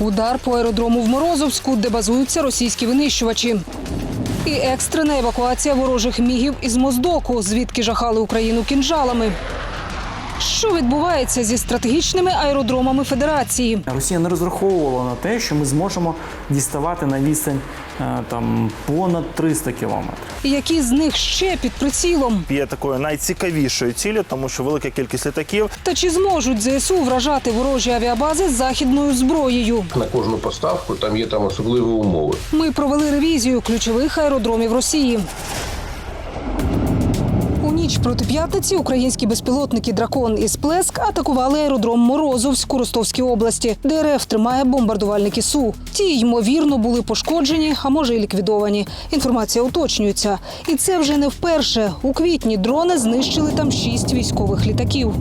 Удар по аеродрому в Морозовську, де базуються російські винищувачі. І екстрена евакуація ворожих мігів із Моздоку, звідки жахали Україну кінжалами. Що відбувається зі стратегічними аеродромами Федерації? Росія не розраховувала на те, що ми зможемо діставати на відстань е, там понад 300 кілометрів. Які з них ще під прицілом? Є такою найцікавішою ціллю, тому що велика кількість літаків Та чи зможуть ЗСУ вражати ворожі авіабази західною зброєю? на кожну поставку там є там особливі умови. Ми провели ревізію ключових аеродромів Росії. Ніч проти п'ятниці українські безпілотники Дракон і Сплеск атакували аеродром Морозовськ у Ростовській області, де РФ тримає бомбардувальники СУ. Ті, ймовірно, були пошкоджені, а може й ліквідовані. Інформація уточнюється. І це вже не вперше. У квітні дрони знищили там шість військових літаків.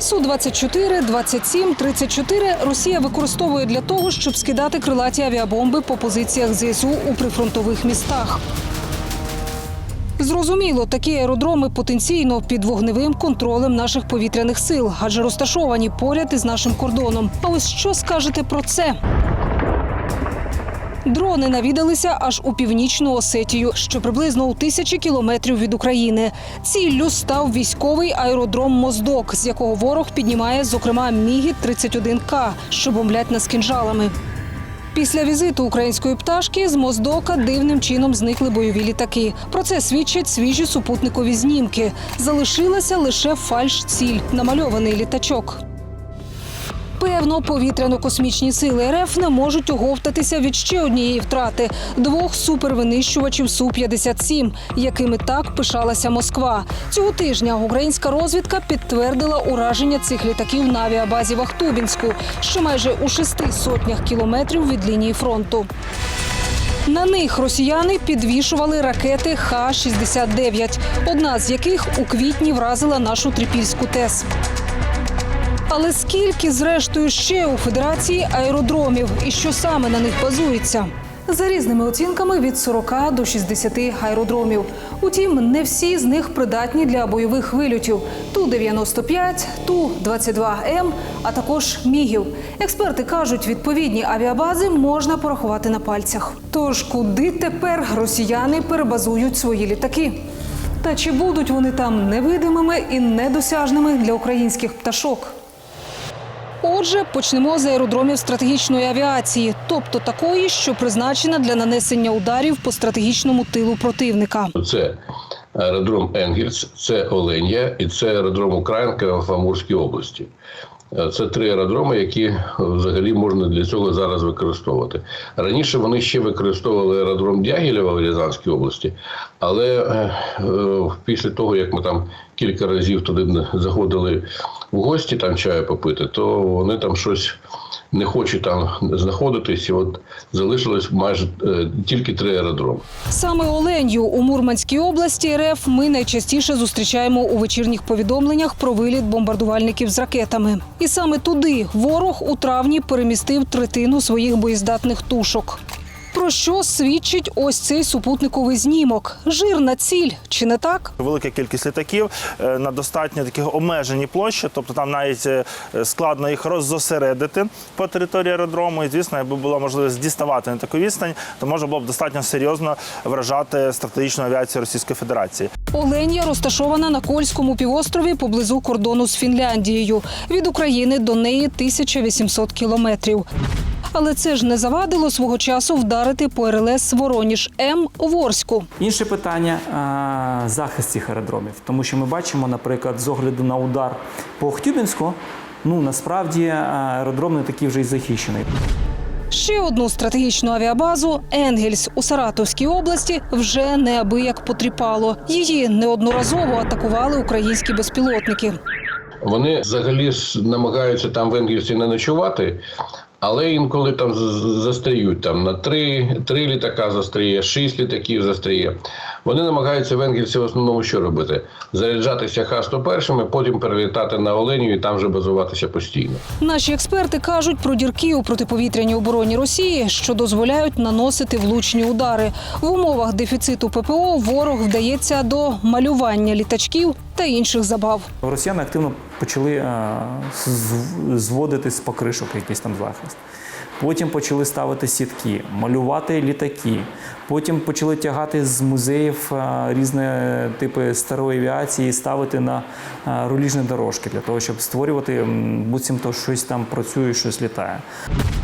Су-24, 27, 34 Росія використовує для того, щоб скидати крилаті авіабомби по позиціях ЗСУ у прифронтових містах. Зрозуміло, такі аеродроми потенційно під вогневим контролем наших повітряних сил, адже розташовані поряд із нашим кордоном. А ось що скажете про це? Дрони навідалися аж у північну Осетію, що приблизно у тисячі кілометрів від України. Ціллю став військовий аеродром Моздок, з якого ворог піднімає, зокрема, мігі 31 к що бомблять нас кінжалами. Після візиту української пташки з Моздока дивним чином зникли бойові літаки. Про це свідчать свіжі супутникові знімки. Залишилася лише фальш-ціль – намальований літачок. Певно, повітряно-космічні сили РФ не можуть оговтатися від ще однієї втрати двох супервинищувачів Су-57, якими так пишалася Москва. Цього тижня українська розвідка підтвердила ураження цих літаків на авіабазі в Ахтубінську, що майже у шести сотнях кілометрів від лінії фронту. На них росіяни підвішували ракети Х-69, одна з яких у квітні вразила нашу трипільську ТЕС. Але скільки, зрештою, ще у федерації аеродромів і що саме на них базується? За різними оцінками від 40 до 60 аеродромів. Утім, не всі з них придатні для бойових вильотів. Ту-95, Ту-22М, а також мігів. Експерти кажуть, відповідні авіабази можна порахувати на пальцях. Тож куди тепер росіяни перебазують свої літаки? Та чи будуть вони там невидимими і недосяжними для українських пташок? Отже, почнемо з аеродромів стратегічної авіації, тобто такої, що призначена для нанесення ударів по стратегічному тилу противника. Це аеродром Енгельс, це Оленя і це аеродром Українка в Амурській області. Е, Це три аеродроми, які взагалі можна для цього зараз використовувати. Раніше вони ще використовували аеродром Дягілєва в Рязанській області, але е, е, після того, як ми там кілька разів туди заходили в гості там чаю попити, то вони там щось не хоче там знаходитись. І от залишилось майже е, тільки три аеродроми. Саме Оленю у Мурманській області РФ ми найчастіше зустрічаємо у вечірніх повідомленнях про виліт бомбардувальників з ракетами. І саме туди ворог у травні перемістив третину своїх боєздатних тушок. Про що свідчить ось цей супутниковий знімок? Жирна ціль, чи не так? велика кількість літаків е, на достатньо таких обмеженій площі, тобто там навіть е, складно їх роззосередити по території аеродрому. І звісно, якби була можливість діставати на таку відстань, то можна було б достатньо серйозно вражати стратегічну авіацію Російської Федерації. Оленя розташована на Кольському півострові поблизу кордону з Фінляндією. Від України до неї 1800 кілометрів. Але це ж не завадило свого часу вдарити по РЛС Вороніж М у Ворську. Інше питання захист цих аеродромів, тому що ми бачимо, наприклад, з огляду на удар по Охтюбінську, ну насправді аеродром не такий вже й захищений. Ще одну стратегічну авіабазу Енгельс у Саратовській області вже неабияк потріпало. Її неодноразово атакували українські безпілотники. Вони взагалі ж намагаються там в Енгельсі не ночувати, але інколи там застріють там на три, три літака застріє, шість літаків застріє. Вони намагаються в в основному що робити? Заряджатися Х-101, потім перелітати на Оленю і там вже базуватися постійно. Наші експерти кажуть про дірки у протиповітряній обороні Росії, що дозволяють наносити влучні удари. В умовах дефіциту ППО ворог вдається до малювання літачків та інших забав. Росіяни активно почали е, зводити з покришок якийсь там захист. Потім почали ставити сітки, малювати літаки. Потім почали тягати з музеїв е, різні типи старої авіації і ставити на е, руліжні дорожки для того, щоб створювати буцімто щось там працює, щось літає.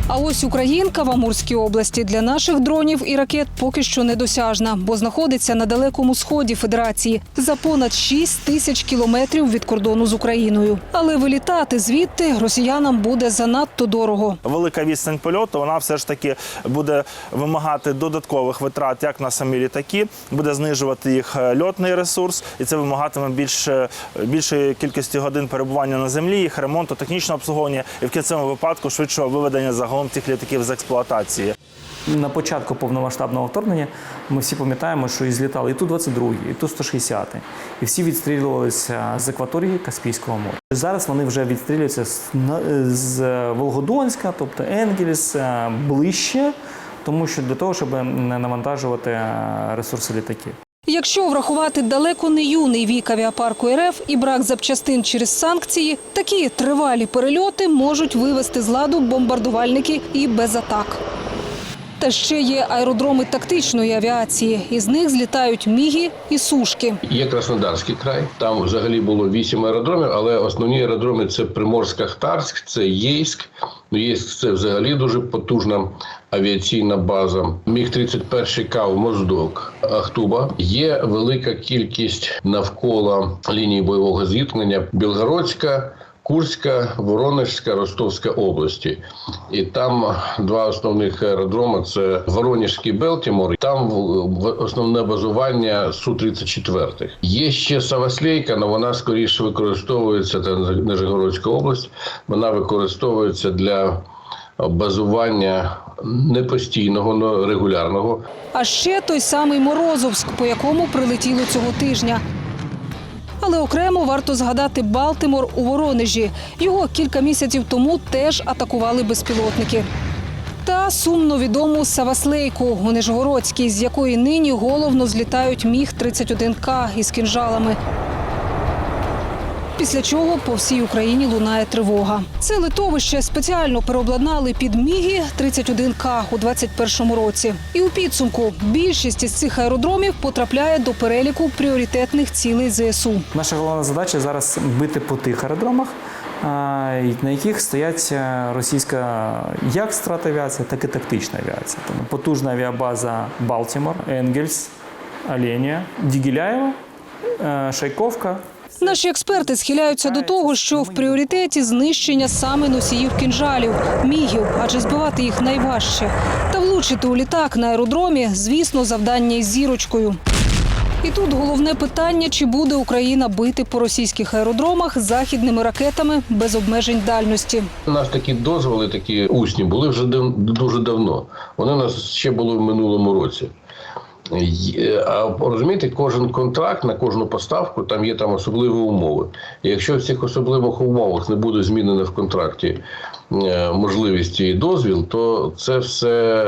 А ось Українка в Амурській області для наших дронів і ракет поки що недосяжна, бо знаходиться на далекому сході Федерації за понад 6 тисяч кілометрів від кордону з Україною. Але вилітати звідти росіянам буде занадто дорого. Велика відстань польоту, вона все ж таки буде вимагати додаткових витрат як на самі літаки, буде знижувати їх е, льотний ресурс, і це вимагатиме більше, більшої кількості годин перебування на землі, їх ремонту, технічного обслуговування і в кінцевому випадку швидшого виведення загалом цих літаків з експлуатації. На початку повномасштабного вторгнення ми всі пам'ятаємо, що і злітали і Ту-22, і Ту-160, і всі відстрілювалися з акваторії Каспійського моря. Зараз вони вже відстрілюються з, з Волгодонська, тобто Енгельс, е, ближче, тому що для того, щоб не навантажувати е, ресурси літаків. Якщо врахувати далеко не юний вік авіапарку РФ і брак запчастин через санкції, такі тривалі перельоти можуть вивести з ладу бомбардувальники і без атак. Та ще є аеродроми тактичної авіації. Із них злітають міги і сушки. Є Краснодарський край. Там взагалі було вісім аеродромів, але основні аеродроми це Приморська-Хтарськ, це Єйськ. Ну, Єйськ це взагалі дуже потужна авіаційна база. Міг 31 Кав, Моздок, Ахтуба. Є велика кількість навколо лінії бойового зіткнення Білгородська. Курська, Воронежська, Ростовська області, і там два основних аеродроми: це Воронежський Белтімор. Там основне базування су 34 Є ще Саваслейка, але вона скоріше використовується це Нижегородська область. Вона використовується для базування не постійного, але регулярного. А ще той самий Морозовськ, по якому прилетіло цього тижня. Але окремо варто згадати Балтимор у Воронежі. Його кілька місяців тому теж атакували безпілотники. Та сумно відому Саваслейку у Нижгородській, з якої нині головно злітають міг 31 к із кінжалами. Після чого по всій Україні лунає тривога. Це литовище спеціально переобладнали під міги 31 к у 21-му році. І у підсумку більшість із цих аеродромів потрапляє до переліку пріоритетних цілей ЗСУ. Наша головна задача зараз бити по тих аеродромах, на яких стоять е, російська як стратавіація, так і тактична авіація. Тому потужна авіабаза Балтімор, Енгельс, Оленя, Дігіляєва, е, Шайковка. Наші експерти схиляються до того, що в пріоритеті знищення саме носіїв кінжалів, мігів, адже збивати їх найважче. Та влучити у літак на аеродромі, звісно, завдання із зірочкою. І тут головне питання: чи буде Україна бити по російських аеродромах західними ракетами без обмежень дальності? У нас такі дозволи, такі усні, були вже дуже давно. Вони у нас ще були в минулому році. Є- А розумієте, кожен контракт на кожну поставку там є там особливі умови. І якщо в цих особливих умовах не буде змінено в контракті е, можливість і дозвіл, то це все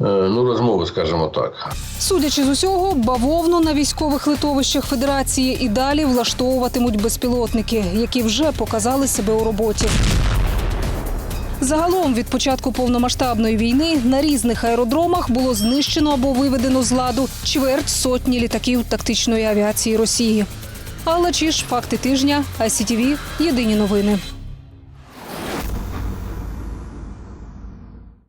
е, ну, розмови, скажімо так. Судячи з усього, бавовну на військових литовищах Федерації і далі влаштовуватимуть безпілотники, які вже показали себе у роботі. Загалом від початку повномасштабної війни на різних аеродромах було знищено або виведено з ладу чверть сотні літаків тактичної авіації Росії. Алла Чіш, факти тижня, ICTV, єдині новини.